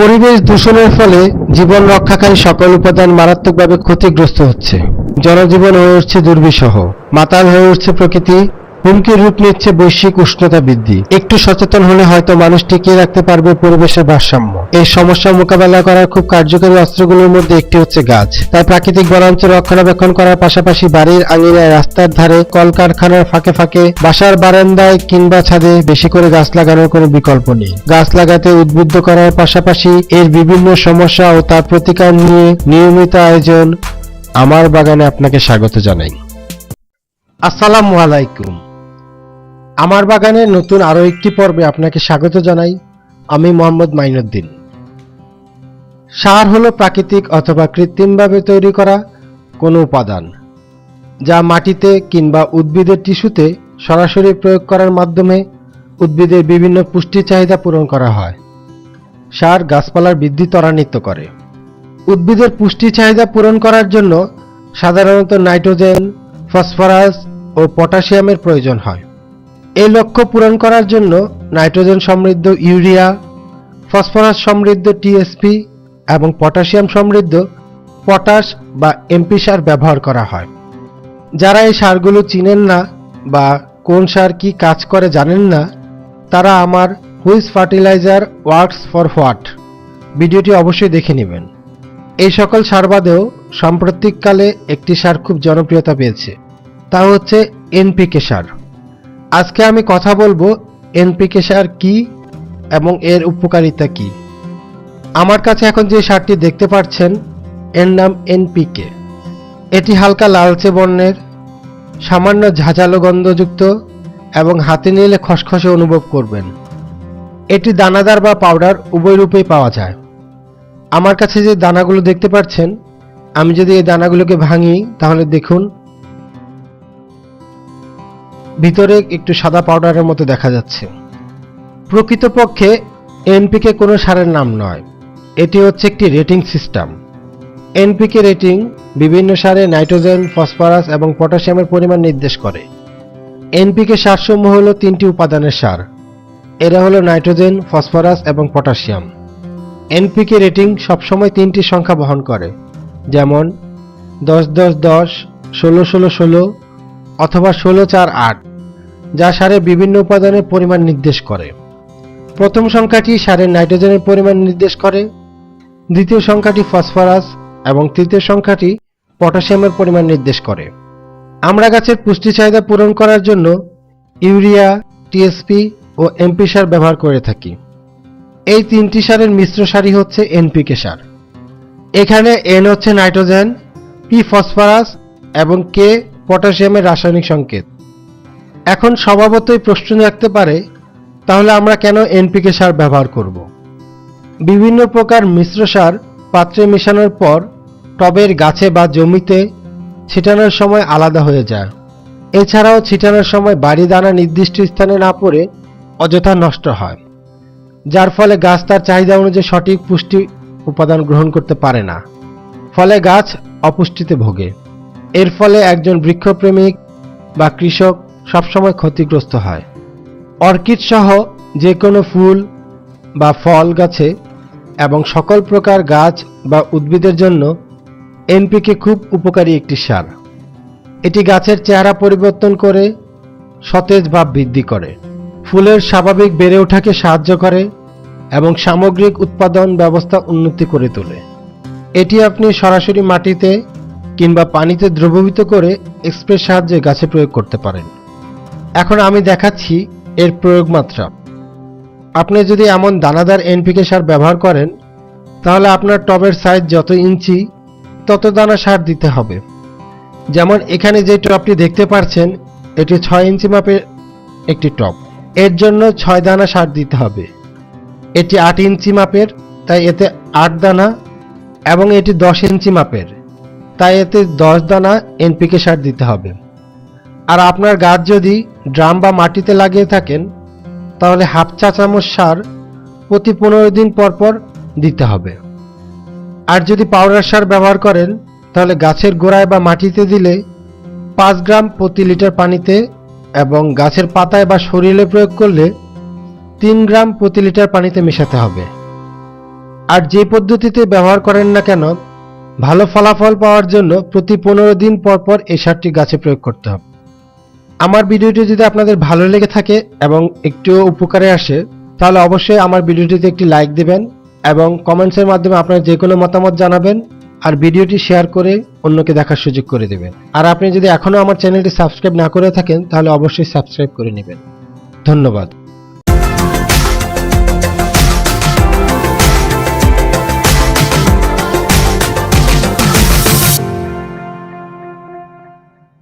পরিবেশ দূষণের ফলে জীবন রক্ষাকারী সকল উপাদান মারাত্মকভাবে ক্ষতিগ্রস্ত হচ্ছে। জনজীবন হয়ে উঠছে দুর্বিষহ। মাতাল হয়ে উঠছে প্রকৃতি। হুমকির রূপ নিচ্ছে বৈশ্বিক উষ্ণতা বৃদ্ধি। একটু সচেতন হলে হয়তো মানুষ টিকিয়ে রাখতে পারবে পরিবেশের ভারসাম্য। এই সমস্যা মোকাবেলা করার খুব কার্যকরী অস্ত্রগুলোর মধ্যে একটি হচ্ছে গাছ। তাই প্রাকৃতিক বনাঞ্চল রক্ষণাবেক্ষণ করার পাশাপাশি বাড়ির আঙিনায় রাস্তার ধারে কলকারখানার ফাঁকে ফাঁকে, বাসার বারান্দায় কিংবা ছাদে বেশি করে গাছ লাগানোর কোনো বিকল্প নেই। গাছ লাগাতে উদ্বুদ্ধ করার পাশাপাশি এর বিভিন্ন সমস্যা ও তার প্রতিকার নিয়ে নিয়মিত আয়োজন আমার বাগানে আপনাকে স্বাগত জানাই। আসসালামু আলাইকুম। আমার বাগানের নতুন আরও একটি পর্বে আপনাকে স্বাগত জানাই। আমি মোহাম্মদ মাইনুদ্দিন। সার হলো প্রাকৃতিক অথবা কৃত্রিমভাবে তৈরি করা কোনো উপাদান, যা মাটিতে কিংবা উদ্ভিদের টিস্যুতে সরাসরি প্রয়োগ করার মাধ্যমে উদ্ভিদের বিভিন্ন পুষ্টি চাহিদা পূরণ করা হয়। সার গাছপালার বৃদ্ধি ত্বরান্বিত করে। উদ্ভিদের পুষ্টি চাহিদা পূরণ করার জন্য সাধারণত নাইট্রোজেন, ফসফরাস ও পটাশিয়ামের প্রয়োজন হয়। এই লক্ষ্য পূরণ করার জন্য নাইট্রোজেন সমৃদ্ধ ইউরিয়া, ফসফরাস সমৃদ্ধ টিএসপি এবং পটাশিয়াম সমৃদ্ধ পটাশ বা এমপি সার ব্যবহার করা হয়। যারা এই সারগুলো চিনেন না বা কোন সার কি কাজ করে জানেন না, তারা আমার which fertilizer works for what ভিডিওটি অবশ্যই দেখে নেবেন। এই সকল সার বাদেও সাম্প্রতিককালে একটি সার খুব জনপ্রিয়তা পেয়েছে, তা হচ্ছে এনপিকে সার। আজকে আমি কথা বলব এনপিকে সার কি এবং এর উপকারিতা কি। আমার কাছে এখন যে সারটি দেখতে পাচ্ছেন, এর নাম এনপিকে। এটি হালকা লালচে বর্ণের, সামান্য ঝাঁঝালো গন্ধযুক্ত এবং হাতে নিলে খসখসে অনুভব করবেন। এটি দানাদার বা পাউডার উভয় রূপেই পাওয়া যায়। আমার কাছে যে দানাগুলো দেখতে পাচ্ছেন, আমি যদি এই দানাগুলোকে ভাঙি, তাহলে দেখুন ভিতরে একটু সাদা পাউডারের মতো দেখা যাচ্ছে। প্রকৃতপক্ষে এনপিকে কোনো সারের নাম নয়। এটি হচ্ছে একটি রেটিং সিস্টেম এনপিকে রেটিং বিভিন্ন সারে নাইট্রোজেন, ফসফরাস এবং পটাশিয়ামের পরিমাণ নির্দেশ করে। এনপিকে সারসমূহ হলো তিনটি উপাদানের সার। এরা হলো নাইট্রোজেন, ফসফরাস এবং পটাশিয়াম। এনপিকে রেটিং সবসময় তিনটি সংখ্যা বহন করে। যেমন দশ দশ দশ, ষোলো ষোলো ষোলো, অথবা ষোলো চার আট। যা সারের বিভিন্ন উপাদানের পরিমাণ নির্দেশ করে। প্রথম সংখ্যাটি সারের নাইট্রোজেনের পরিমাণ নির্দেশ করে। দ্বিতীয় সংখ্যাটি ফসফরাস এবং তৃতীয় সংখ্যাটি পটাশিয়ামের পরিমাণ নির্দেশ করে। আমরা গাছের পুষ্টি চাহিদা পূরণ করার জন্য ইউরিয়া, টিএসপি ও এমপি সার ব্যবহার করে থাকি। এই তিনটি সারের মিশ্র সারই হচ্ছে এনপিকে সার। এখানে এন হচ্ছে নাইট্রোজেন, পি ফসফরাস এবং কে পটাশিয়ামের রাসায়নিক সংকেত। এখন স্বভাবতই প্রশ্ন রাখতে পারে, তাহলে আমরা কেন এনপিকে সার ব্যবহার করব? বিভিন্ন প্রকার মিশ্র সার পাত্রে মেশানোর পর টবের গাছে বা জমিতে ছিটানোর সময় আলাদা হয়ে যায়। এছাড়াও ছিটানোর সময় বাড়ি দানা নির্দিষ্ট স্থানে না পড়ে অযথা নষ্ট হয়, যার ফলে গাছ তার চাহিদা অনুযায়ী সঠিক পুষ্টি উপাদান গ্রহণ করতে পারে না, ফলে গাছ অপুষ্টিতে ভোগে। এর ফলে একজন বৃক্ষপ্রেমিক বা কৃষক সবসময় ক্ষতিগ্রস্ত হয়। অর্কিড সহ যে কোনো ফুল বা ফল গাছে এবং সকল প্রকার গাছ বা উদ্ভিদের জন্য এনপিকে খুব উপকারী একটি সার। এটি গাছের চেহারা পরিবর্তন করে, সতেজ ভাব বৃদ্ধি করে। ফুলের স্বাভাবিক বেড়ে ওঠাকে সাহায্য করে এবং সামগ্রিক উৎপাদন ব্যবস্থা উন্নতি করে তোলে। এটি আপনি সরাসরি মাটিতে কিংবা পানিতে দ্রবীভূত করে স্প্রে সাহায্যে গাছে প্রয়োগ করতে পারেন। এখন আমি দেখাচ্ছি এর প্রয়োগ মাত্রা। আপনি যদি এমন দানাদার এনপিকে সার ব্যবহার করেন, তাহলে আপনার টবের সাইজ যত ইঞ্চি, তত দানা সার দিতে হবে। যেমন এখানে যে টবটি দেখতে পাচ্ছেন এটি ছয় ইঞ্চি মাপের একটি টব। এর জন্য ছয় দানা সার দিতে হবে। এটি আট ইঞ্চি মাপের, তাই এতে আট দানা, এবং এটি দশ ইঞ্চি মাপের, তাই এতে দশ দানা এনপিকে সার দিতে হবে। আর আপনার গাছ যদি ড্রাম বা মাটিতে লাগিয়ে থাকেন, তাহলে হাফ চা চামচ সার প্রতি পনেরো দিন পর পর দিতে হবে। আর যদি পাউডার সার ব্যবহার করেন, তাহলে গাছের গোড়ায় বা মাটিতে দিলে পাঁচ গ্রাম প্রতি লিটার পানিতে এবং গাছের পাতায় বা শরীরে প্রয়োগ করলে তিন গ্রাম প্রতি লিটার পানিতে মেশাতে হবে। আর যে পদ্ধতিতে ব্যবহার করেন না কেন, ভালো ফলাফল পাওয়ার জন্য প্রতি পনেরো দিন পর পর এই সারটি গাছে প্রয়োগ করতে হবে। আমার ভিডিওটি যদি আপনাদের ভালো লেগে থাকে এবং একটু উপকারে আসে, তাহলে অবশ্যই আমার ভিডিওটিতে একটি লাইক দেবেন এবং কমেন্টসের মাধ্যমে আপনার যে কোনো মতামত জানাবেন আর ভিডিওটি শেয়ার করে অন্যকে দেখার সুযোগ করে দেবেন। আর আপনি যদি এখনও আমার চ্যানেলটি সাবস্ক্রাইব না করে থাকেন, তাহলে অবশ্যই সাবস্ক্রাইব করে নেবেন। ধন্যবাদ।